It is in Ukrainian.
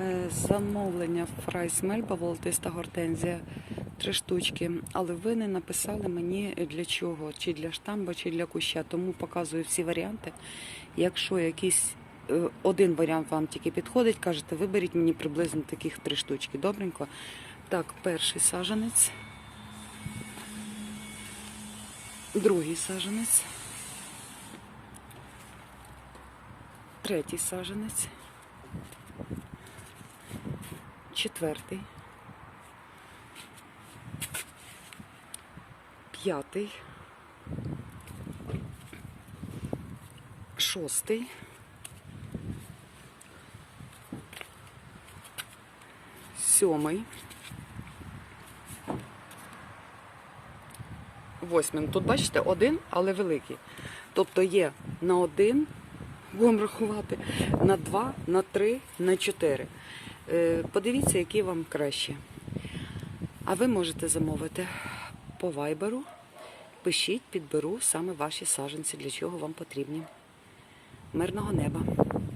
Е, Замовлення Фрайс Мельба, волотиста гортензія, три штучки. Але ви не написали мені для чого, чи для штамба, чи для куща. Тому показую всі варіанти. Якщо якийсь е, один варіант вам тільки підходить, кажете, виберіть мені приблизно таких три штучки. Добренько. Так, перший саженець. Другий саженець. Третій саженець. Четвертий. П'ятий. Шостий. Сьомий. Восьмим. Тут бачите один, але великий. Тобто є на один, будемо рахувати, на два, на три, на чотири. Е, Подивіться, які вам краще. А ви можете замовити по вайберу. Пишіть, підберу саме ваші саженці, для чого вам потрібні. Мирного неба!